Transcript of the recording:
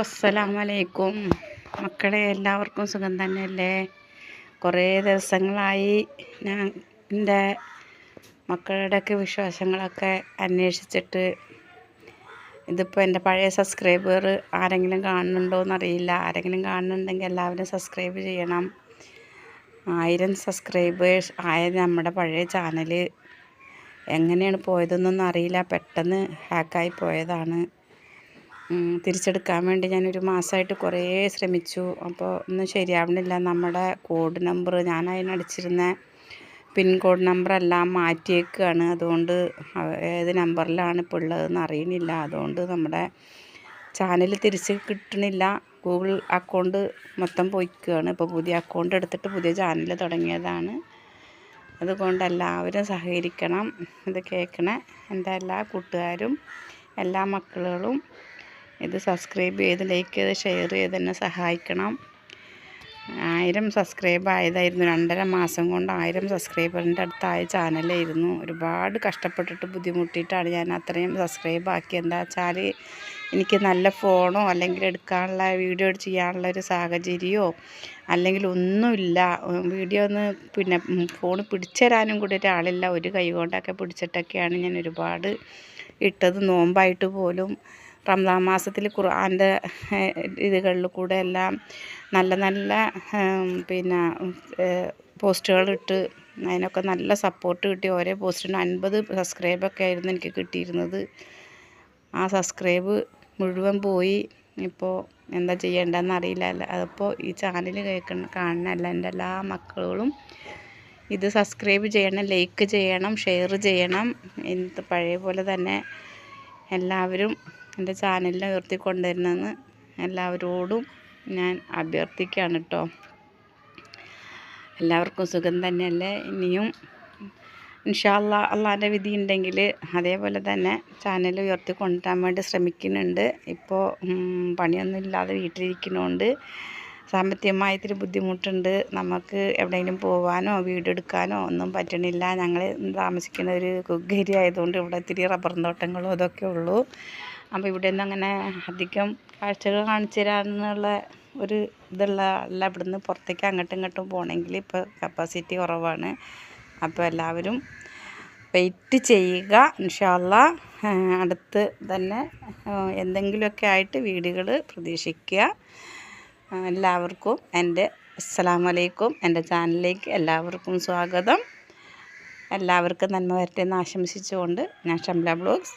അസ്സലാമലൈക്കും മക്കളെ എല്ലാവർക്കും സുഖം തന്നെയല്ലേ? കുറേ ദിവസങ്ങളായി ഞാൻ എന്റെ മക്കളുടെയൊക്കെ വിശ്വാസങ്ങളൊക്കെ അന്വേഷിച്ചിട്ട് ഇതിപ്പോൾ എന്റെ പഴയ സബ്സ്ക്രൈബർ ആരെങ്കിലും കാണുന്നുണ്ടോ എന്നറിയില്ല. ആരെങ്കിലും കാണുന്നുണ്ടെങ്കിൽ എല്ലാവരും സബ്സ്ക്രൈബ് ചെയ്യണം. ആയിരം സബ്സ്ക്രൈബേഴ്സ് ആയ നമ്മുടെ പഴയ ചാനൽ എങ്ങനെയാണ് പോയതെന്നൊന്നും അറിയില്ല. പെട്ടെന്ന് ഹാക്കായി പോയതാണ്. തിരിച്ചെടുക്കാൻ വേണ്ടി ഞാനൊരു മാസമായിട്ട് കുറേ ശ്രമിച്ചു. അപ്പോൾ ഒന്നും ശരിയാവണില്ല. നമ്മുടെ കോഡ് നമ്പർ ഞാൻ അതിനടിച്ചിരുന്ന കോഡ് നമ്പറെല്ലാം മാറ്റിയേക്കാണ്. അതുകൊണ്ട് ഏത് നമ്പറിലാണ് ഇപ്പോൾ ഉള്ളതെന്ന് അറിയണില്ല. അതുകൊണ്ട് നമ്മുടെ ചാനൽ തിരിച്ച് കിട്ടണില്ല. ഗൂഗിൾ അക്കൗണ്ട് മൊത്തം പോയിക്കുകയാണ് ഇപ്പോൾ പുതിയ അക്കൗണ്ട് എടുത്തിട്ട് പുതിയ ചാനൽ തുടങ്ങിയതാണ്. അതുകൊണ്ട് എല്ലാവരും സഹകരിക്കണം. ഇത് കേൾക്കണ. എന്റെ എല്ലാ കൂട്ടുകാരും എല്ലാ മക്കളും ഇത് സബ്സ്ക്രൈബ് ചെയ്ത് ലൈക്ക് ചെയ്ത് ഷെയർ ചെയ്ത് എന്നെ സഹായിക്കണം. ആയിരം സബ്സ്ക്രൈബ് ആയതായിരുന്നു. രണ്ടര മാസം കൊണ്ട് ആയിരം സബ്സ്ക്രൈബറിന്റെ അടുത്തായ ചാനലായിരുന്നു ഒരുപാട് കഷ്ടപ്പെട്ടിട്ട് ബുദ്ധിമുട്ടിയിട്ടാണ് ഞാൻ അത്രയും സബ്സ്ക്രൈബ് ആക്കി. എന്താ വെച്ചാൽ എനിക്ക് നല്ല ഫോണോ അല്ലെങ്കിൽ എടുക്കാനുള്ള വീഡിയോ ചെയ്യാനുള്ള ഒരു സാഹചര്യമോ അല്ലെങ്കിൽ ഒന്നുമില്ല. വീഡിയോ ഒന്ന് പിന്നെ ഫോൺ പിടിച്ചു തരാനും കൂടി ഒരാളില്ല. ഒരു കൈ കൊണ്ടൊക്കെ പിടിച്ചിട്ടൊക്കെയാണ് ഞാൻ ഒരുപാട് ഇട്ടത്. നോമ്പായിട്ട് പോലും റംസാൻ മാസത്തിൽ ഖുർആന്റെ ഇതുകളിൽ കൂടെ എല്ലാം നല്ല നല്ല പിന്നെ പോസ്റ്റുകളിട്ട് അതിനൊക്കെ നല്ല സപ്പോർട്ട് കിട്ടി. ഓരോ പോസ്റ്റിന് അൻപത് സബ്സ്ക്രൈബൊക്കെ ആയിരുന്നു എനിക്ക് കിട്ടിയിരുന്നത്. ആ സബ്സ്ക്രൈബ് മുഴുവൻ പോയി. ഇപ്പോൾ എന്താ ചെയ്യേണ്ടതെന്ന് അറിയില്ല. അതിപ്പോൾ ഈ ചാനൽ കേൾക്കുന്ന കാണുന്നല്ല എന്റെ എല്ലാ മക്കളും ഇത് സബ്സ്ക്രൈബ് ചെയ്യണം ലൈക്ക് ചെയ്യണം ഷെയർ ചെയ്യണം. എന്ത് പഴയ പോലെ തന്നെ എല്ലാവരും എന്റെ ചാനലിനെ ഉയർത്തിക്കൊണ്ടുവരണമെന്ന് എല്ലാവരോടും ഞാൻ അഭ്യർത്ഥിക്കുകയാണ് കേട്ടോ. എല്ലാവർക്കും സുഖം തന്നെയല്ലേ? ഇനിയും ഇൻഷാല്ല അള്ളാന്റെ വിധി ഉണ്ടെങ്കിൽ അതേപോലെ തന്നെ ചാനൽ ഉയർത്തി കൊണ്ടുവരാൻ വേണ്ടി ശ്രമിക്കുന്നുണ്ട്. ഇപ്പോൾ പണിയൊന്നും ഇല്ലാതെ വീട്ടിലിരിക്കുന്നതുകൊണ്ട് സാമ്പത്തികമായ ഇത്തിരി ബുദ്ധിമുട്ടുണ്ട്. നമുക്ക് എവിടെയെങ്കിലും പോകാനോ വീടെടുക്കാനോ ഒന്നും പറ്റണില്ല. ഞങ്ങൾ താമസിക്കുന്ന ഒരു കുഗ്ഗേരി ആയതുകൊണ്ട് ഇവിടെ ഇത്തിരി റബ്ബർ തോട്ടങ്ങളും അതൊക്കെ ഉള്ളൂ. അപ്പോൾ ഇവിടെ നിന്ന് അങ്ങനെ അധികം കാഴ്ചകൾ കാണിച്ചു തരാമെന്നുള്ള ഒരു ഇതുള്ള അല്ല. ഇവിടുന്ന് പുറത്തേക്ക് അങ്ങോട്ടും ഇങ്ങോട്ടും പോകണമെങ്കിൽ ഇപ്പോൾ കപ്പാസിറ്റി കുറവാണ്. അപ്പോൾ എല്ലാവരും വെയിറ്റ് ചെയ്യുക. ഇൻഷാല്ല അടുത്ത് തന്നെ എന്തെങ്കിലുമൊക്കെ ആയിട്ട് വീടുകൾ പ്രതീക്ഷിക്കുക. എല്ലാവർക്കും എന്റെ അസ്സലാമലൈക്കും എന്റെ ചാനലിലേക്ക് എല്ലാവർക്കും സ്വാഗതം. എല്ലാവർക്കും നന്മ വരട്ടെ എന്ന് ആശംസിച്ചുകൊണ്ട് ഞാൻ ഷംല ബ്ലോഗ്സ്